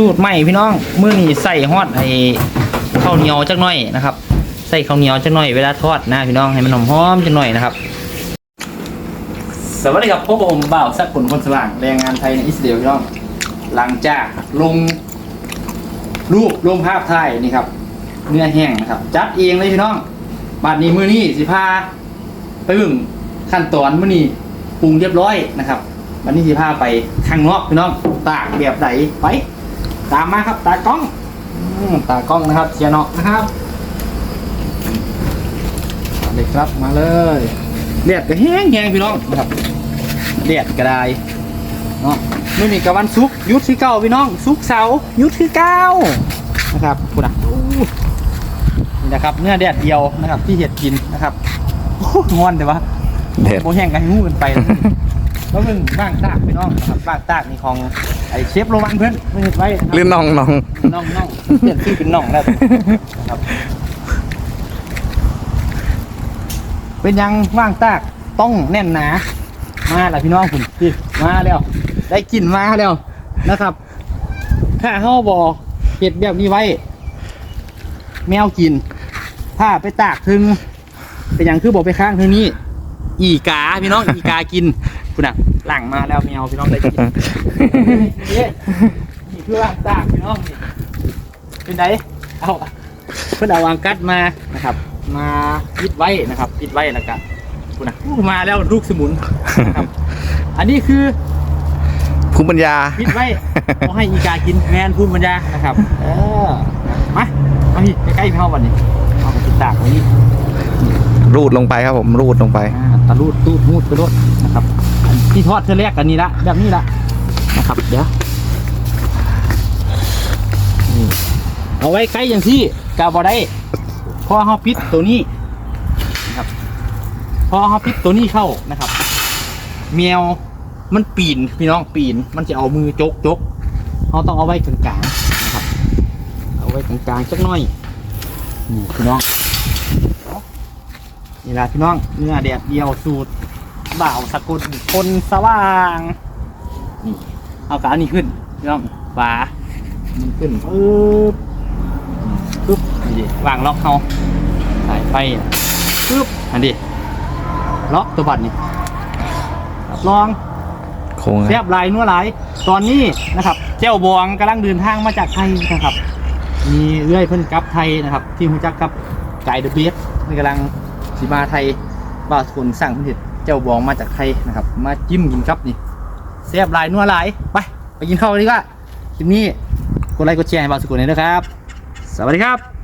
สูตรใหม่พี่น้องมื้อนี้ใส่ฮอดไอ้ข้าวเหนียวจักหน่อยนะครับ ใส่ข้าวเหนียวจักหน่อยเวลาทอดนะพี่น้องให้มันหอมๆจักหน่อยนะครับ สวัสดีครับพบกับผมบ่าวสักคนคนสว่างแรงงานไทยในอิสราเอลพี่น้องหลังจากลงรูปลงภาพถ่ายนี่ครับ เนื้อแห้งนะครับ จัดเองเลยพี่น้องบัดนี้มื้อนี้สิพาไปบิ่งขั้นตอนมื้อนี้ปรุงเรียบร้อยนะครับวันนี้สิพาไปข้างนอกพี่น้องตากแบบไหนไป ตามมาครับ ตากล้องอืมตากล้องนะครับเชียร์เนาะนะครับมาเลยครับมาเลยเลียดก็แห้งแห้งพี่น้องนะครับเลียดก็ได้เนาะมื้อนี้กับวันศุกร์หยุดที่เก้าพี่น้องศุกร์เสาร์หยุดที่เก้านะครับคุณอะอู้นี่นะครับเนื้อแดดเดียวนะครับที่เห็ดกินนะครับโอ้โหงอนแต่ว่าเด็ดโบแห้งกันงูกันไปนะ แล้วมึงบ้างตากพี่น้องนะครับบ้างตากนี่ของไอเชฟโรมันเพื่อนไม่เห็นไว้นะครับลื่นน้องน้องน้องน้องเปลี่ยนชื่อเป็นน้องแล้วครับ เป็นยังว่างตากต้องแน่นหนา มาแล้วพี่น้องคุณพี่มาแล้ว ได้กลิ่นมาแล้วนะครับถ้าเฮาบอเห็ดแบบนี้ไว้ แมวกิน ถ้าไปตากถึงเป็นอย่างคือบอกไปข้างถึงนี้ อีกาพี่น้องอีกากิน คุณน่ะหลังมาแล้วแมวพี่น้องได้กินนี่นี่คือว่างตากพี่น้องนี่เป็นไงเอาเพื่อนเอาวางกัดมานะครับ มาปิดไว้นะครับปิดไว้แล้วกันคุณนะอู้มาแล้วลูกสมุนนะครับอันนี้คือภูมิปัญญาปิดไว้เอาให้อีกากินแมนพูนปัญญานะครับ เออมามาพี่ใกล้ๆเข้าวันนี้เอาไปติดตากไว้นี่รูดลงไปครับผมรูดลงไปอ่าตะลูดตูดมูดไปรดนะครับอัน ที่ทอดเธอแรกกันนี้ละแบบนี้ละนะครับเดี๋ยวเอาไว้ใกล้อย่างที่กาบอได้พอเขาปิดตัวนี้นะครับพอเขาปิดตัวนี้เข้านะครับแมวมันปีนพี่น้องปีนมันจะเอามือจกจกเขาต้องเอาไว้กลางๆนะครับ เอาไว้กลางๆสักหน่อยนี่พี่น้องนี่แหละพี่น้องเนื้อแดดเดียวสูตร บ่าวสกุลคนสว่างนี่เอากระอันนี้ขึ้นพี่น้องฝามันขึ้นปึ๊บปึ๊บนี่ดิวางล็อกเขาสายไฟอะปึ๊บอันนี้ล็อกตัวบัตรนี่รับรองโค้งแซบหลายนัวหลาย ตอนนี้นะครับ เจ้าบวงกำลังเดินทางมาจากไทยนะครับ มีเรื่อยเพิ่นกลับไทยนะครับ ที่หูจักกับไก่เดอะเบสนี่กำลังสีมาไทยบ่าวสกุลสั่งเพิ่นเห็ด เจ้าบองมาจากไทยนะครับ มาจิ้มกินครับนี่แซบหลายนัวหลายไปไปกินข้าวกันดีกว่าคลิปนี้กดไลค์กดแชร์ให้บ่าวสกุลเลยนะครับ สวัสดีครับ